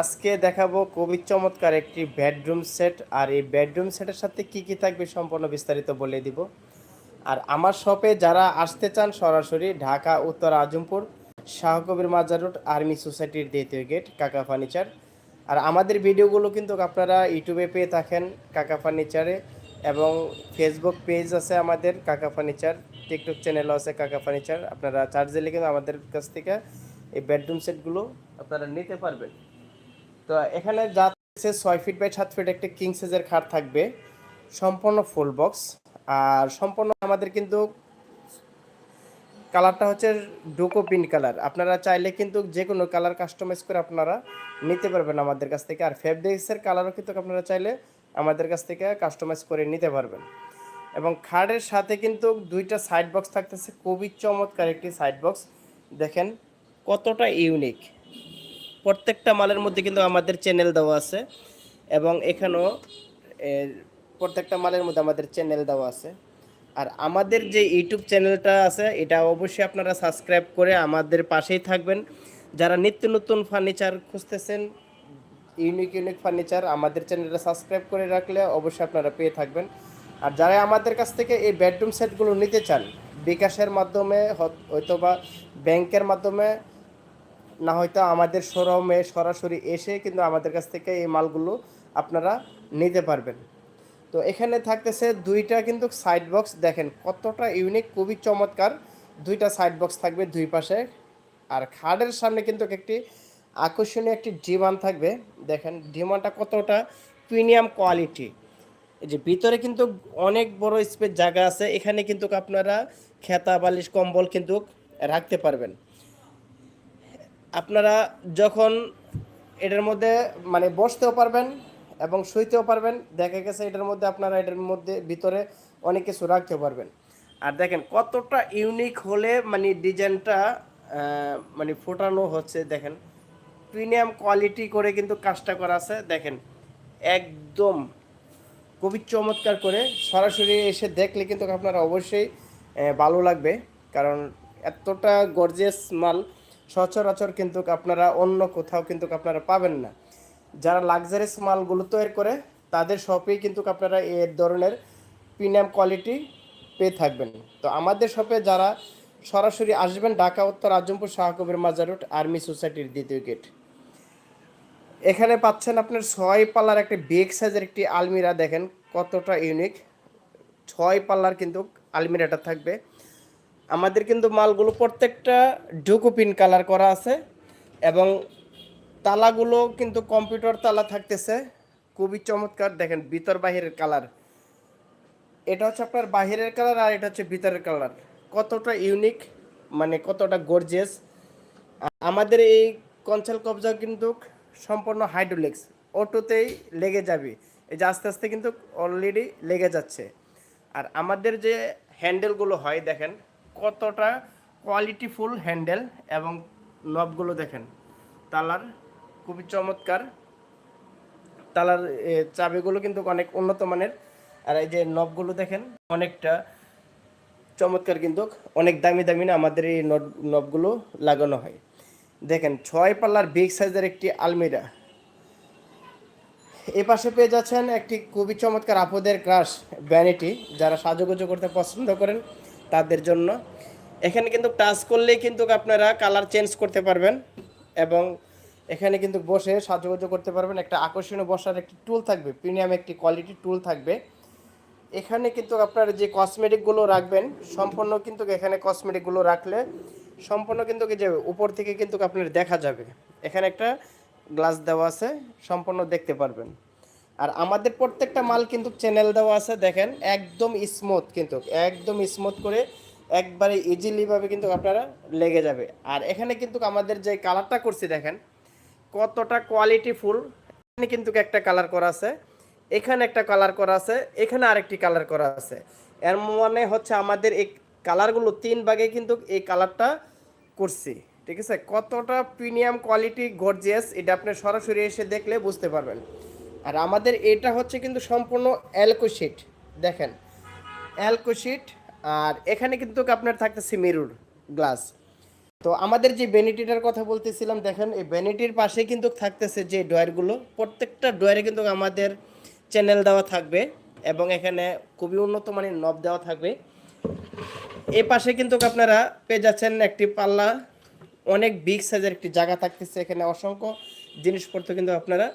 আজকে দেখাবো খুবই চমৎকার একটি বেডরুম সেট আর এই বেডরুম সেটের সাথে কি কি থাকবে সম্পূর্ণ বিস্তারিত বলে দিব। আর আমার শপে যারা আসতে চান সরাসরি ঢাকা, উত্তর আজমপুর শাহকবির মাজার রোড, আর্মি সোসাইটির দ্বিতীয় গেট, কাকা ফার্নিচার। আর আমাদের ভিডিওগুলো কিন্তু আপনারা ইউটিউবে পেয়ে থাকেন কাকা ফার্নিচারে, এবং ফেসবুক পেজ আছে আমাদের কাকা ফার্নিচার টিকটক চ্যানেলও আছে কাকা ফার্নিচার। আপনারা চার্জ দিলে কিন্তু আমাদের কাছ থেকে এই বেডরুম সেটগুলো আপনারা নিতে পারবেন। তো এখানে যা ছয় ফিট বাই সাত ফিট একটা কিং সাইজের খাট থাকবে। সম্পূর্ণ ফুল বক্স আর সম্পূর্ণ আমাদের কিন্তু কালারটা হচ্ছে ডোকো পিন কালার আপনারা চাইলে কিন্তু যে কোনো কালার কাস্টমাইজ করে আপনারা নিতে পারবেন আমাদের কাছ থেকে। আর ফেব্রিক্সের কালারও কিন্তু আপনারা চাইলে আমাদের কাছ থেকে কাস্টমাইজ করে নিতে পারবেন। এবং খাটের সাথে কিন্তু দুইটা সাইড বক্স থাকতেছে। খুবই চমৎকার একটি সাইড বক্স দেখেন কতটা ইউনিক প্রত্যেকটা মালের মধ্যে কিন্তু আমাদের চ্যানেল দেওয়া আছে এবং এখানেও প্রত্যেকটা মালের মধ্যে আমাদের চ্যানেল দেওয়া আছে। আর আমাদের যে ইউটিউব চ্যানেলটা আছে, এটা অবশ্যই আপনারা সাবস্ক্রাইব করে আমাদের পাশেই থাকবেন। যারা নিত্য নতুন ফার্নিচার খুঁজতেছেন ইউনিক ইউনিক ফার্নিচার আমাদের চ্যানেলটা সাবস্ক্রাইব করে রাখলে অবশ্যই আপনারা পেয়ে থাকবেন। আর যারা আমাদের কাছ থেকে এই বেডরুম সেটগুলো নিতে চান, বিকাশের মাধ্যমে হ- হয়তো বা ব্যাংকের মাধ্যমে না হয়তো আমাদের শোরুমে সরাসরি এসে কিন্তু আমাদের কাছ থেকে এই মালগুলো আপনারা নিতে পারবেন। তো এখানে থাকতেছে দুইটা কিন্তু সাইড বক্স দেখেন কতটা ইউনিক খুবই চমৎকার। দুইটা সাইড বক্স থাকবে দুই পাশে। আর খাটের সামনে কিন্তু একটি আকর্ষণীয় একটি ডিমান্ড থাকবে। দেখেন ডিমান্ডটা কতটা প্রিমিয়াম কোয়ালিটি যে ভিতরে কিন্তু অনেক বড় স্পেস জায়গা আছে। এখানে কিন্তু আপনারা খেতা, বালিশ, কম্বল কিন্তু রাখতে পারবেন। আপনারা যখন এটার মধ্যে মানে বসতেও পারবেন এবং শুইতেও পারবেন, দেখা গেছে এটার মধ্যে আপনারা এটার মধ্যে ভিতরে অনেক কিছু রাখতে পারবেন। আর দেখেন কতটা ইউনিক হলে মানে ডিজাইনটা মানে ফোটানো হচ্ছে, দেখেন। প্রিমিয়াম কোয়ালিটি করে কিন্তু কাজটা করা আছে, দেখেন। একদম খুবই চমৎকার করে সরাসরি এসে দেখলে কিন্তু আপনারা অবশ্যই ভালো লাগবে, কারণ এতটা গর্জিয়াস মাল সচরাচর কিন্তু আপনারা অন্য কোথাও কিন্তু আপনারা পাবেন না। যারা লাক্সারিস মালগুলো তৈরি করে, তাদের শপেই কিন্তু আপনারা এই ধরনের প্রিমিয়াম কোয়ালিটি পেয়ে থাকবেন। তো আমাদের শপে যারা সরাসরি আসবেন, ঢাকা, উত্তর আজমপুর শাহকবির, মাজার রোড, আর্মি সোসাইটির দ্বিতীয় গেট। এখানে পাচ্ছেন আপনার ছয় পাল্লার একটা বিগ সাইজের একটি আলমিরা, দেখেন কতটা ইউনিক ছয় পাল্লার কিন্তু আলমিরাটা থাকবে। আমাদের কিন্তু মালগুলো প্রত্যেকটা ডুকুপিন কালার করা আছে এবং তালাগুলো কিন্তু কম্পিউটার তালা থাকতেছে। খুবই চমৎকার। দেখেন, ভিতর বাহিরের কালার। এটা হচ্ছে আপনার বাহিরের কালার আর এটা হচ্ছে ভিতরের কালার। কতটা ইউনিক মানে কতটা গর্জিয়াস আমাদের এই কনসাল কবজা কিন্তু সম্পূর্ণ হাইড্রোলিক্স অটোতেই লেগে যাবে। এই যে আস্তে আস্তে কিন্তু অলরেডি লেগে যাচ্ছে। আর আমাদের যে হ্যান্ডেলগুলো হয়, দেখেন কতটা কোয়ালিটিফুল হ্যান্ডেল এবং নবগুলো দেখেন। তালার খুবই চমৎকার। তালার চাবিগুলো কিন্তু অনেক উন্নত মানের। আর এই যে নবগুলো দেখেন, অনেকটা চমৎকার কিন্তু, অনেক দামি দামি না আমাদের এই নবগুলো লাগানো হয়। দেখেন, ছয় পাল্লার বিগ সাইজের একটি আলমিরা। এ পাশে পেয়ে যাচ্ছেন একটি খুবই চমৎকার আপদের ক্রাশ ভ্যানিটি যারা সাজুগুজু করতে পছন্দ করেন। তাদের জন্য। এখানে কিন্তু টাচ করলেই কিন্তু আপনারা কালার চেঞ্জ করতে পারবেন এবং এখানে কিন্তু বসে সাজুগুজু করতে পারবেন। একটা আকর্ষণীয় বসার একটি টুল থাকবে প্রিমিয়াম একটি কোয়ালিটি টুল থাকবে। এখানে কিন্তু আপনারা যে কসমেটিকগুলো রাখবেন, সম্পূর্ণ কিন্তু এখানে কসমেটিকগুলো রাখলে সম্পূর্ণ কিন্তু যে উপর থেকে কিন্তু আপনার দেখা যাবে। এখানে একটা গ্লাস দেওয়া আছে, সম্পূর্ণ দেখতে পারবেন। আর আমাদের প্রত্যেকটা মাল কিন্তু চ্যানেল দেওয়া আছে, দেখেন, একদম স্মুথ কিন্তু, একদম স্মুথ করে একবারে ইজিলিভাবে কিন্তু আপনারা লেগে যাবে। আর এখানে কিন্তু আমাদের যে কালারটা করছি, দেখেন, কতটা কোয়ালিটি ফুল এখানে কিন্তু একটা কালার করা আছে, এখানে একটা কালার করা আছে, এখানে আরেকটি কালার করা আছে। এর মানে হচ্ছে আমাদের এই কালারগুলো তিন ভাগে কিন্তু এই কালারটা করছি, ঠিক আছে? কতটা প্রিমিয়াম কোয়ালিটি গর্জিয়াস এটা আপনি সরাসরি এসে দেখলে বুঝতে পারবেন। আর আমাদের এটা হচ্ছে কিন্তু সম্পূর্ণ অ্যালকোশিট দেখেন। অ্যালকোশিট আর এখানে কিন্তু আপনার থাকতেছে মেরুর গ্লাস। তো আমাদের যে বেনিটিটার কথা বলতেছিলাম, দেখেন, এই বেনিটির পাশে কিন্তু থাকতেছে যে ডয়ারগুলো প্রত্যেকটা ডয়ারে কিন্তু আমাদের চ্যানেল দেওয়া থাকবে এবং এখানে খুবই উন্নত মানের নব দেওয়া থাকবে। এ পাশে কিন্তু আপনারা পেয়ে যাচ্ছেন একটি পাল্লা, অনেক বিগ সাইজের একটি জায়গা থাকতেছে এখানে, অসংখ্য জিনিসপত্র কিন্তু আপনারা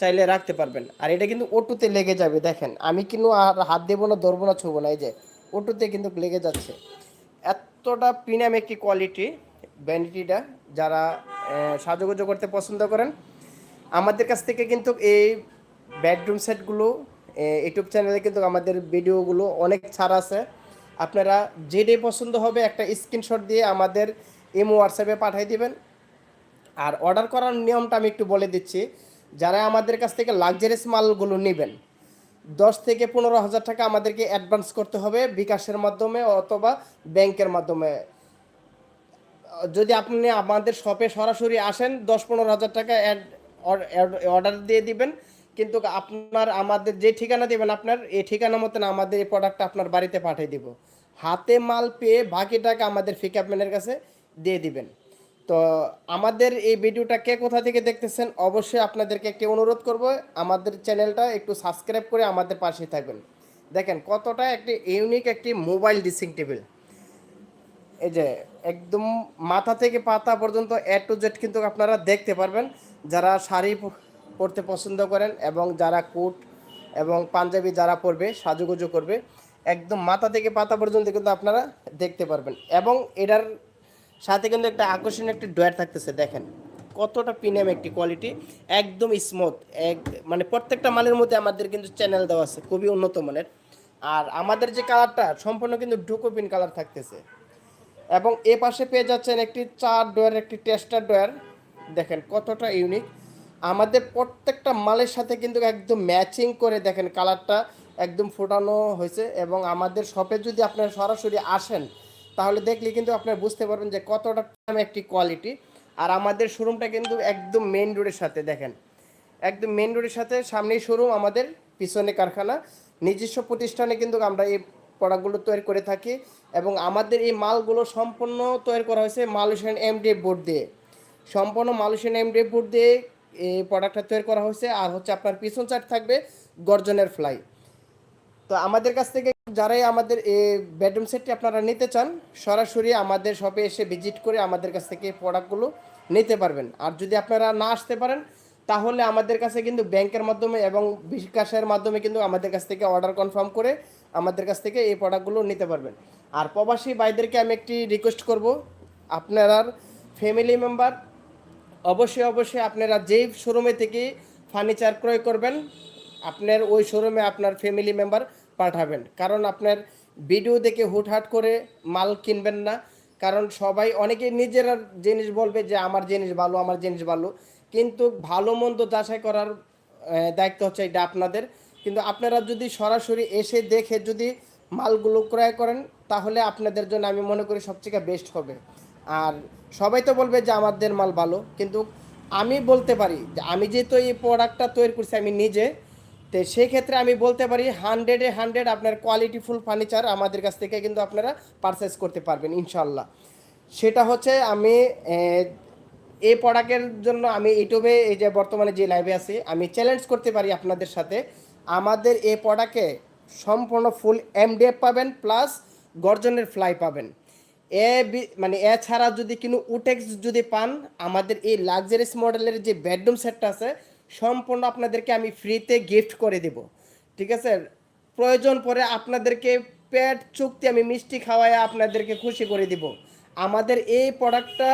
চাইলে রাখতে পারবেন। আর এটা কিন্তু ওটুতে লেগে যাবে, দেখেন। আমি কিন্তু আর হাত দেবো না, ধরবো না, ছুবো না, এই যে ওটুতে কিন্তু লেগে যাচ্ছে। এতটা প্রিমিয়াম একটি কোয়ালিটি ভ্যানিটিটা যারা সাজুগুজু করতে পছন্দ করেন, আমাদের কাছ থেকে কিন্তু এই বেডরুম সেটগুলো ইউটিউব চ্যানেলে কিন্তু আমাদের ভিডিওগুলো অনেক ছাড় আছে। আপনারা যেটাই পছন্দ হবে, একটা স্ক্রিনশট দিয়ে আমাদের ইমো হোয়াটসঅ্যাপে পাঠিয়ে দিবেন। আর অর্ডার করার নিয়মটা আমি একটু বলে দিচ্ছি। যারা আমাদের কাছ থেকে লাক্সারিয়াস মালগুলো নেবেন, দশ থেকে পনেরো হাজার টাকা আমাদেরকে অ্যাডভান্স করতে হবে বিকাশের মাধ্যমে অথবা ব্যাংকের মাধ্যমে। যদি আপনি আমাদের শপে সরাসরি আসেন, দশ পনেরো হাজার টাকা অর্ডার দিয়ে দিবেন। কিন্তু আপনার আমাদের যে ঠিকানা দেবেন আপনার, এই ঠিকানা মতন আমাদের এই প্রোডাক্টটা আপনার বাড়িতে পাঠিয়ে দিব। হাতে মাল পেয়ে বাকি টাকা আমাদের ফিকআপম্যানের কাছে দিয়ে দিবেন। তো আমাদের এই ভিডিওটা কে কোথা থেকে দেখতেছেন, অবশ্যই আপনাদেরকে একটি অনুরোধ করব, আমাদের চ্যানেলটা একটু সাবস্ক্রাইব করে আমাদের পাশে থাকবেন। দেখেন কতটা একটি ইউনিক একটি মোবাইল ডিসিং টেবিল এই যে একদম মাথা থেকে পাতা পর্যন্ত এ টু জেড কিন্তু আপনারা দেখতে পারবেন, যারা শাড়ি পরতে পছন্দ করেন এবং যারা কোট এবং পাঞ্জাবি যারা পরবে, সাজুগুজু করবে, একদম মাথা থেকে পাতা পর্যন্ত কিন্তু আপনারা দেখতে পারবেন। এবং এটার সাথে কিন্তু একটা আকর্ষণীয় একটি ডয়ার থাকতেছে, দেখেন। কতটা প্রিমিয়াম একটি কোয়ালিটি একদম স্মুথ এক মানে প্রত্যেকটা মালের মধ্যে আমাদের কিন্তু চ্যানেল দেওয়া আছে, খুবই উন্নত মানের। আর আমাদের যে কালারটা সম্পূর্ণ কিন্তু ডুকোপিন কালার থাকতেছে। এবং এ পাশে পেয়ে যাচ্ছেন একটি চার ডোয়ার একটি টেস্টার ডোয়ার দেখেন কতটা ইউনিক আমাদের প্রত্যেকটা মালের সাথে কিন্তু একদম ম্যাচিং করে দেখেন কালারটা একদম ফোটানো হয়েছে। এবং আমাদের শপে যদি আপনারা সরাসরি আসেন তাহলে দেখলে কিন্তু আপনারা বুঝতে পারবেন যে কতটা একটি কোয়ালিটি আর আমাদের শোরুমটা কিন্তু একদম মেন রোডের সাথে, দেখেন। একদম মেন রোডের সাথে, সামনেই শোরুম আমাদের পিছনে কারখানা। নিজস্ব প্রতিষ্ঠানে কিন্তু আমরা এই প্রোডাক্টগুলো তৈরি করে থাকি এবং আমাদের এই মালগুলো সম্পূর্ণ তৈরি করা হয়েছে মালয়েশিয়ান এমডিএফ বোর্ড দিয়ে। সম্পূর্ণ মালয়েশিয়ান এমডিএফ বোর্ড দিয়ে এই প্রোডাক্টটা তৈরি করা হয়েছে। আর হচ্ছে আপনার পিছন সাইড থাকবে গর্জনের ফ্লাই তো আমাদের কাছ থেকে যারাই আমাদের এই বেডরুম সেটটি আপনারা নিতে চান, সরাসরি আমাদের শপে এসে ভিজিট করে আমাদের কাছ থেকে প্রোডাক্টগুলো নিতে পারবেন। আর যদি আপনারা না আসতে পারেন, তাহলে আমাদের কাছে কিন্তু ব্যাংকের মাধ্যমে এবং বিকাশের মাধ্যমে কিন্তু আমাদের কাছ থেকে অর্ডার কনফার্ম করে আমাদের কাছ থেকে এই প্রোডাক্টগুলো নিতে পারবেন। আর প্রবাসী ভাইদেরকে আমি একটি রিকোয়েস্ট করব, আপনার ফ্যামিলি মেম্বার অবশ্যই অবশ্যই আপনারা যেই শোরুমে থেকে ফার্নিচার ক্রয় করবেন, আপনার ওই শোরুমে আপনার ফ্যামিলি মেম্বার পাঠাবেন। কারণ আপনার ভিডিও দেখে হুটহাট করে মাল কিনবেন না। কারণ সবাই অনেকে নিজেরা জিনিস বলবে যে, আমার জিনিস ভালো, আমার জিনিস ভালো। কিন্তু ভালো মন্দ যাচাই করার দায়িত্ব হচ্ছে এটা আপনাদের। কিন্তু আপনারা যদি সরাসরি এসে দেখে যদি মালগুলো ক্রয় করেন, তাহলে আপনাদের জন্য আমি মনে করি সবথেকে বেস্ট হবে। আর সবাই তো বলবে যে, আমাদের মাল ভালো। কিন্তু আমি বলতে পারি যে, আমি যেহেতু এই প্রোডাক্টটা তৈরি করছি, আমি নিজে তো সেই ক্ষেত্রে আমি বলতে পারি হান্ড্রেডে হান্ড্রেড আপনার কোয়ালিটিফুল ফার্নিচার আমাদের কাছ থেকে কিন্তু আপনারা পারচেস করতে পারবেন ইনশাল্লাহ সেটা হচ্ছে আমি এই প্রোডাক্টের জন্য আমি ইউটিউবে এই যে বর্তমানে যে লাইভে আছি, আমি চ্যালেঞ্জ করতে পারি আপনাদের সাথে। আমাদের এই প্রোডাক্টে সম্পূর্ণ ফুল এমডিএফ পাবেন প্লাস গর্জনের ফ্লাই পাবেন। এ মানে এছাড়া যদি কোনো উটেক্স যদি পান, আমাদের এই লাক্সারিস মডেলের যে বেডরুম সেটটা আছে সম্পূর্ণ আপনাদেরকে আমি ফ্রিতে গিফট করে দেব। ঠিক আছে? প্রয়োজন পরে আপনাদেরকে পেট চুক্তি আমি মিষ্টি খাওয়ায় আপনাদেরকে খুশি করে দিব। আমাদের এই প্রোডাক্টটা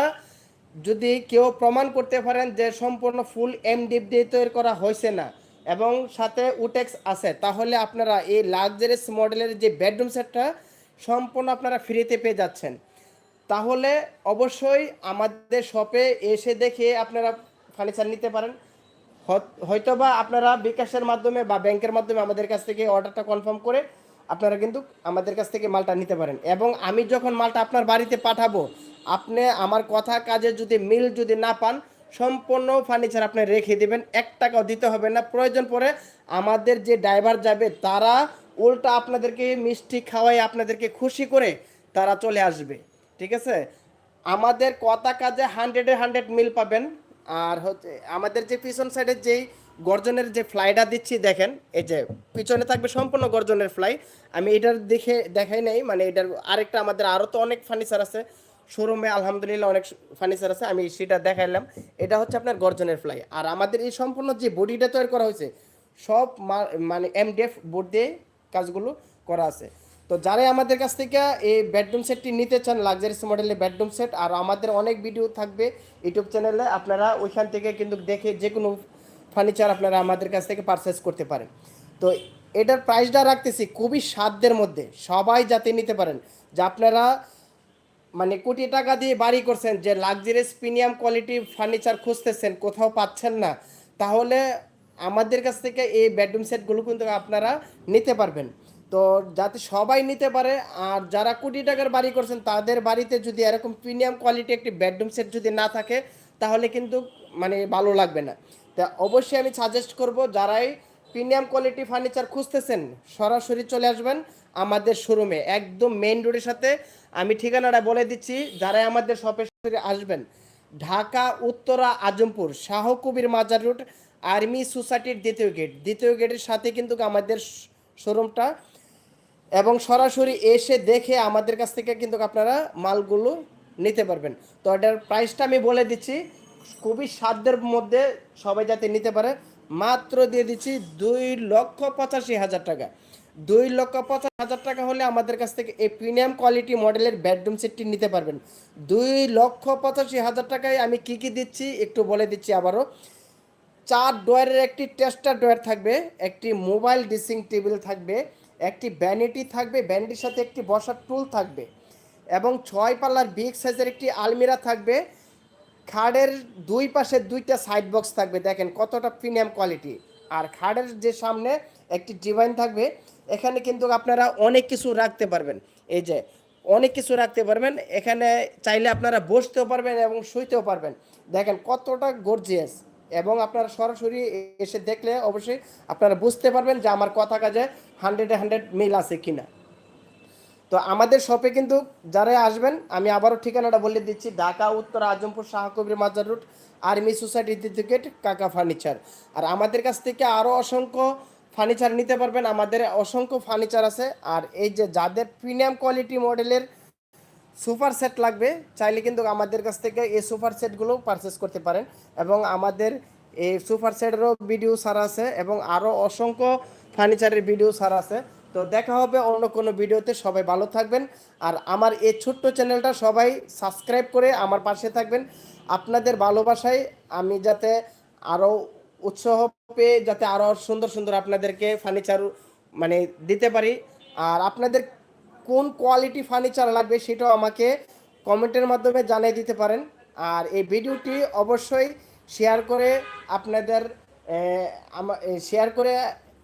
যদি কেউ প্রমাণ করতে পারেন যে সম্পূর্ণ ফুল এমডিএফ দিয়ে তৈরি করা হয়েছে না এবং সাথে উটেক্স আছে, তাহলে আপনারা এই লাক্সারিয়াস মডেলের যে বেডরুম সেটটা সম্পূর্ণ আপনারা ফ্রিতে পেয়ে যাচ্ছেন। তাহলে অবশ্যই আমাদের শপে এসে দেখে আপনারা ফার্নিচার নিতে পারেন। হত- হয়তোবা আপনারা বিকাশের মাধ্যমে বা ব্যাংকের মাধ্যমে আমাদের কাছ থেকে অর্ডারটা কনফার্ম করে আপনারা কিন্তু আমাদের কাছ থেকে মালটা নিতে পারেন। এবং আমি যখন মালটা আপনার বাড়িতে পাঠাবো, আপনি আমার কথা কাজে যদি মিল যদি না পান, সম্পূর্ণ ফার্নিচার আপনি রেখে দেবেন, এক টাকাও দিতে হবে না। প্রয়োজন পড়ে আমাদের যে ড্রাইভার যাবে, তারা উল্টা আপনাদেরকে মিষ্টি খাওয়াই আপনাদেরকে খুশি করে তারা চলে আসবে। ঠিক আছে? আমাদের কথা কাজে হান্ড্রেডে হান্ড্রেড মিল পাবেন। আর হচ্ছে আমাদের যে পিছন সাইডের যেই গর্জনের যে ফ্লাইটা দিচ্ছি, দেখেন, এই যে পিছনে থাকবে সম্পূর্ণ গর্জনের ফ্লাই আমি এটার দেখে, দেখাই নাই মানে এটার আরেকটা আমাদের আরও তো অনেক ফার্নিচার আছে। শোরুমে আলহামদুলিল্লাহ অনেক ফার্নিচার আছে, আমি সেটা দেখাইলাম। এটা হচ্ছে আপনার গর্জনের ফ্লাই আর আমাদের এই সম্পূর্ণ যে বডিটা তৈরি করা হয়েছে, সব মানে এমডিএফ বোর্ড দিয়ে কাজগুলো করা আছে। তো যারাই আমাদের কাছ থেকে এই বেডরুম সেটটি নিতে চান লাক্সারিস মডেলের বেডরুম সেট আর আমাদের অনেক ভিডিও থাকবে ইউটিউব চ্যানেলে আপনারা ওইখান থেকে কিন্তু দেখে যে কোনো ফার্নিচার আপনারা আমাদের কাছ থেকে পারচেস করতে পারেন। তো এটার প্রাইসটা রাখতেছি খুবই সাধ্যের মধ্যে, সবাই যাতে নিতে পারেন। যে আপনারা মানে কোটি টাকা দিয়ে বাড়ি করছেন, যে লাক্সারিয়াস প্রিমিয়াম কোয়ালিটি ফার্নিচার খুঁজতেছেন, কোথাও পাচ্ছেন না, তাহলে আমাদের কাছ থেকে এই বেডরুম সেটগুলো কিন্তু আপনারা নিতে পারবেন। তো যাতে সবাই নিতে পারে, আর যারা কোটি টাকার বাড়ি করছেন, তাদের বাড়িতে যদি এরকম প্রিমিয়াম কোয়ালিটি একটি বেডরুম সেট যদি না থাকে, তাহলে কিন্তু মানে ভালো লাগবে না। তা অবশ্যই আমি সাজেস্ট করব, যারাই প্রিমিয়াম কোয়ালিটি ফার্নিচার খুঁজতেছেন, সরাসরি চলে আসবেন আমাদের শোরুমে একদম মেইন রোডের সাথে আমি ঠিকানাটা বলে দিচ্ছি, যারাই আমাদের শপে আসবেন। ঢাকা, উত্তরা, আজমপুর শাহ কবির মাজার রোড আর্মি সোসাইটির দ্বিতীয় গেট দ্বিতীয় গেটের সাথে কিন্তু আমাদের শোরুমটা এবং সরাসরি এসে দেখে আমাদের কাছ থেকে কিন্তু আপনারা মালগুলো নিতে পারবেন। তো এটার প্রাইসটা আমি বলে দিচ্ছি, খুবই সাধ্যের মধ্যে সবাই যাতে নিতে পারে। মাত্র দিয়ে দিচ্ছি দুই লক্ষ পঁচাশি হাজার টাকা। দুই লক্ষ পঁচাশ হাজার টাকা হলে আমাদের কাছ থেকে এই প্রিমিয়াম কোয়ালিটি মডেলের বেডরুম সেটটি নিতে পারবেন। দুই লক্ষ পঁচাশি হাজার টাকায় আমি কি কি দিচ্ছি একটু বলে দিচ্ছি আবারও। চার ডয়ারের একটি টেস্টার ডয়ার থাকবে, একটি মোবাইল ড্রেসিং টেবিল থাকবে একটি ভ্যানিটি থাকবে ভ্যানিটির সাথে একটি বসার টুল থাকবে এবং ছয় পাল্লার বিগ সাইজের একটি আলমিরা থাকবে। খাড়ের দুই পাশে দুইটা সাইড বক্স থাকবে, দেখেন কতটা প্রিমিয়াম কোয়ালিটি আর খাড়ের যে সামনে একটি ডিভাইন থাকবে, এখানে কিন্তু আপনারা অনেক কিছু রাখতে পারবেন। এই যে, অনেক কিছু রাখতে পারবেন, এখানে চাইলে আপনারা বসতেও পারবেন এবং শুইতেও পারবেন। দেখেন কতটা গর্জিয়াস এবং আপনারা সরাসরি এসে দেখলে অবশ্যই আপনারা বুঝতে পারবেন যে আমার কথা কাজে হান্ড্রেডে হান্ড্রেড মিল আছে কি না তো আমাদের শপে কিন্তু যারা আসবেন, আমি আবারও ঠিকানাটা বলে দিচ্ছি, ঢাকা, উত্তর আজমপুর শাহকবির মাজার রুট, আর্মি সোসাইটি দ্বিতীয় কাকা ফার্নিচার। আর আমাদের কাছ থেকে আরও অসংখ্য ফার্নিচার নিতে পারবেন, আমাদের অসংখ্য ফার্নিচার আছে। আর এই যে যাদের প্রিমিয়াম কোয়ালিটি মডেলের সুপার সেট লাগবে। চাইলে কিন্তু আমাদের কাছ থেকে এই সুপার সেটগুলো পারচেস করতে পারেন এবং আমাদের এই সুপার সেটেরও ভিডিও সারা আছে এবং আরও অসংখ্য ফার্নিচারের ভিডিও সারা আছে। তো দেখা হবে অন্য কোনো ভিডিওতে সবাই ভালো থাকবেন। আর আমার এই ছোট্ট চ্যানেলটা সবাই সাবস্ক্রাইব করে আমার পাশে থাকবেন। আপনাদের ভালোবাসায় আমি যাতে আরও উৎসাহ পেয়ে যাতে আরও সুন্দর সুন্দর আপনাদেরকে ফার্নিচার মানে দিতে পারি। আর আপনাদের কোন কোয়ালিটি ফার্নিচার লাগবে সেটাও আমাকে কমেন্টের মাধ্যমে জানিয়ে দিতে পারেন। আর এই ভিডিওটি অবশ্যই শেয়ার করে আপনাদের শেয়ার করে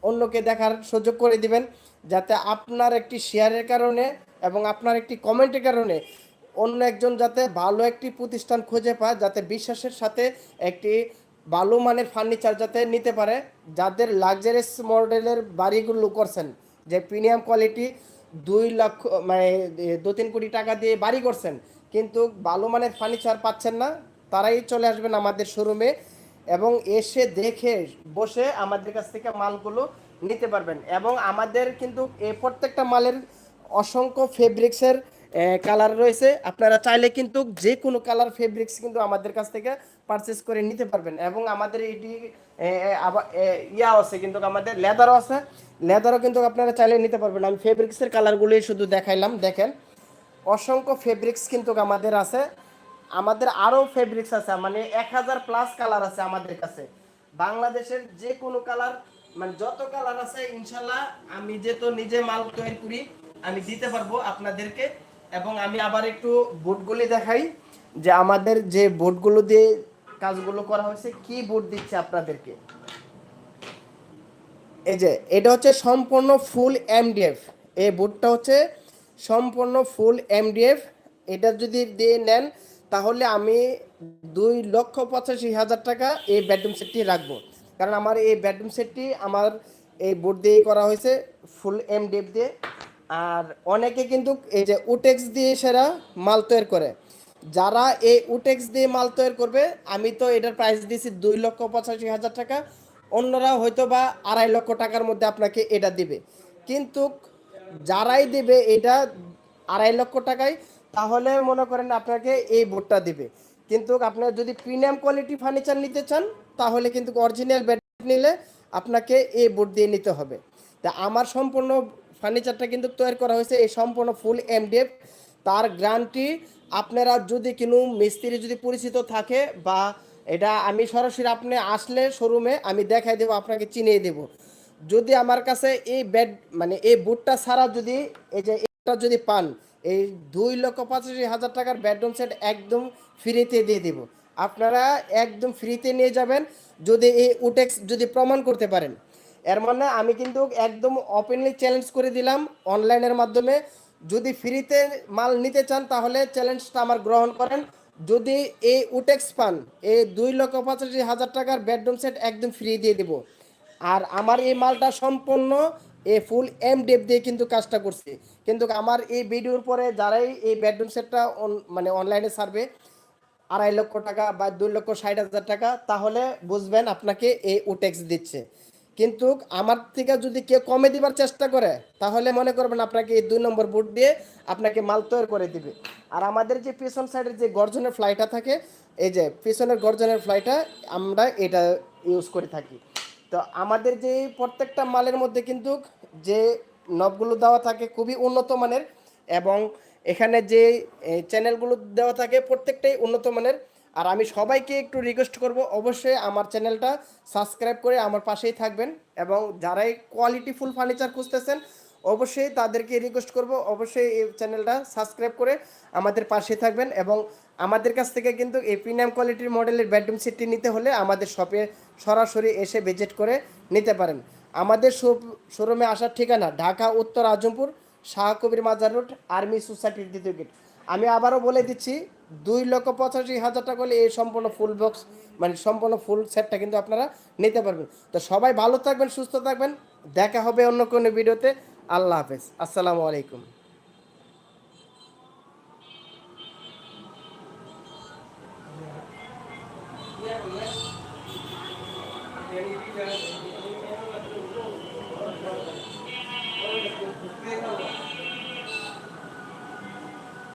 অন্যকে দেখার সুযোগ করে দিবেন, যাতে আপনার একটি শেয়ারের কারণে এবং আপনার একটি কমেন্টের কারণে অন্য একজন যাতে ভালো একটি প্রতিষ্ঠান খুঁজে পায়, যাতে বিশ্বাসের সাথে একটি ভালো মানের ফার্নিচার যাতে নিতে পারে, যাদের লাক্সারিয়াস মডেলের বাড়িগুলো করছেন, যে প্রিমিয়াম কোয়ালিটি দুই লক্ষ মানে দু তিন কোটি টাকা দিয়ে বাড়ি করছেন। কিন্তু ভালো মানের ফার্নিচার পাচ্ছেন না, তারাই চলে আসবেন আমাদের শোরুমে এবং এসে দেখে বসে আমাদের কাছ থেকে মালগুলো নিতে পারবেন। এবং আমাদের কিন্তু প্রত্যেকটা মালের অসংখ্য ফেব্রিক্সের কালার রয়েছে। আপনারা চাইলে কিন্তু যে কোনো কালার ফেব্রিক্স কিন্তু আমাদের কাছ থেকে পারচেস করে নিতে পারবেন। এবং আমাদের এটি ইয়া আছে কিন্তু আমাদের, লেদারও আছে। লেদারও কিন্তু আপনারা চাইলে নিতে পারবেন। আমি ফেব্রিক্সের কালারগুলোই শুধু দেখাইলাম, দেখেন। অসংখ্য ফেব্রিক্স কিন্তু আমাদের আছে। আমাদের আরও ফেব্রিক্স আছে মানে এক হাজার প্লাস কালার আছে আমাদের কাছে। বাংলাদেশের যে কোনো কালার মানে যত কালার আছে, ইনশাল্লাহ আমি যেহেতু নিজে মাল তৈরি করি, আমি দিতে পারব আপনাদেরকে। এবং আমি আবার একটু বোর্ডগুলি দেখাই, যে আমাদের যে বোর্ডগুলো দিয়ে কাজগুলো করা হয়েছে কি বোর্ড দিচ্ছে আপনাদেরকে। এই যে, এটা হচ্ছে সম্পূর্ণ ফুল এমডিএফ এই বোর্ডটা হচ্ছে সম্পূর্ণ ফুল এমডিএফ এটা যদি দিয়ে নেন, তাহলে আমি দুই লক্ষ পঁচাশি হাজার টাকা এই বেডরুম সেটটি রাখব। কারণ আমার এই বেডরুম সেটটি আমার এই বোর্ড দিয়ে করা হয়েছে ফুল এমডিএফ দিয়ে। আর অনেকে কিন্তু এই যে উটেক্স দিয়ে সেরা মাল তৈরি করে। যারা এই উটেক্স দিয়ে মাল তৈরি করবে, আমি তো এটার প্রাইস দিয়েছি দুই লক্ষ পঁচাশি হাজার টাকা। অন্যরা হয়তো বা আড়াই লক্ষ টাকার মধ্যে আপনাকে এটা দিবে। কিন্তু যারাই দিবে এটা আড়াই লক্ষ টাকায়, তাহলে মনে করেন আপনাকে এই বোর্ডটা দিবে। কিন্তু আপনার যদি প্রিমিয়াম কোয়ালিটি ফার্নিচার নিতে চান, তাহলে কিন্তু অরিজিনাল বেড নিলে আপনাকে এই বোর্ড দিয়ে নিতে হবে। তা আমার সম্পূর্ণ ফার্নিচারটা কিন্তু তৈরি করা হয়েছে, এই সম্পূর্ণ ফুল এমডিএফ তার গ্যারান্টি আপনারা যদি কিনু মিস্ত্রি যদি পরিচিত থাকে বা এটা আমি সরাসরি আপনি আসলে শোরুমে আমি দেখাই দেবো, আপনাকে চিনিয়ে দেবো। যদি আমার কাছে এই বেড মানে এই বুটটা ছাড়া যদি এই যে এটা যদি পান, এই দুই লক্ষ পঁচাশি হাজার টাকার বেডরুম সেট একদম ফ্রিতে দিয়ে দেব। আপনারা একদম ফ্রিতে নিয়ে যাবেন, যদি এই উটেক্স যদি প্রমাণ করতে পারেন। এর মানে আমি কিন্তু একদম ওপেনলি চ্যালেঞ্জ করে দিলাম অনলাইনের মাধ্যমে। যদি ফ্রিতে মাল নিতে চান, তাহলে চ্যালেঞ্জটা আমার গ্রহণ করেন। যদি এই উটেক্স পান, এই দুই লক্ষ পঁচাশি হাজার টাকার বেডরুম সেট একদম ফ্রি দিয়ে দেবো। আর আমার এই মালটা সম্পূর্ণ এ ফুল এম ডেপ দিয়ে কিন্তু কাজটা করছে। কিন্তু আমার এই ভিডিওর পরে যারাই এই বেডরুম সেটটা মানে অনলাইনে ছাড়বে, আড়াই লক্ষ টাকা বা দুই লক্ষ ষাট হাজার টাকা, তাহলে বুঝবেন আপনাকে এই ওটেক্স দিচ্ছে। কিন্তু আমার থেকে যদি কেউ কমে দিবার চেষ্টা করে, তাহলে মনে করবেন আপনাকে এই দুই নম্বর বুট দিয়ে আপনাকে মাল তৈরি করে দিবে। আর আমাদের যে পিছন সাইডের যে গর্জনের ফ্লাইটা থাকে, এই যে পিছনের গর্জনের ফ্লাইটা আমরা এটা ইউজ করে থাকি। তো আমাদের যে প্রত্যেকটা মালের মধ্যে কিন্তু যে নবগুলো দেওয়া থাকে খুবই উন্নত মানের এবং এখানে যে চ্যানেলগুলো দেওয়া থাকে প্রত্যেকটাই উন্নত মানের। আর আমি সবাইকে একটু রিকোয়েস্ট করব, অবশ্যই আমার চ্যানেলটা সাবস্ক্রাইব করে আমার পাশেই থাকবেন এবং যারাই কোয়ালিটি ফুল ফার্নিচার খুঁজতেছেন, অবশ্যই তাদেরকে রিকোয়েস্ট করব, অবশ্যই এই চ্যানেলটা সাবস্ক্রাইব করে আমাদের পাশে থাকবেন এবং আমাদের কাছ থেকে কিন্তু এই প্রিমিয়াম কোয়ালিটির মডেলের বেডরুম সেটটি নিতে হলে আমাদের শপে সরাসরি এসে ভিজিট করে নিতে পারেন। আমাদের শো শোরুমে আসার ঠিকানা ঢাকা, উত্তর, আজমপুর, শাহ কবির মাজার রোড, আর্মি সোসাইটির দ্বিতীয় গেট। আমি আবারও বলে দিচ্ছি, দুই লক্ষ পঁচাশি হাজার টাকা হলে এই সম্পূর্ণ ফুল বক্স মানে সম্পূর্ণ ফুল সেটটা কিন্তু আপনারা নিতে পারবেন। তো সবাই ভালো থাকবেন, সুস্থ থাকবেন। দেখা হবে অন্য কোনো ভিডিওতে আল্লাহ হাফেজ। আসসালামু আলাইকুম।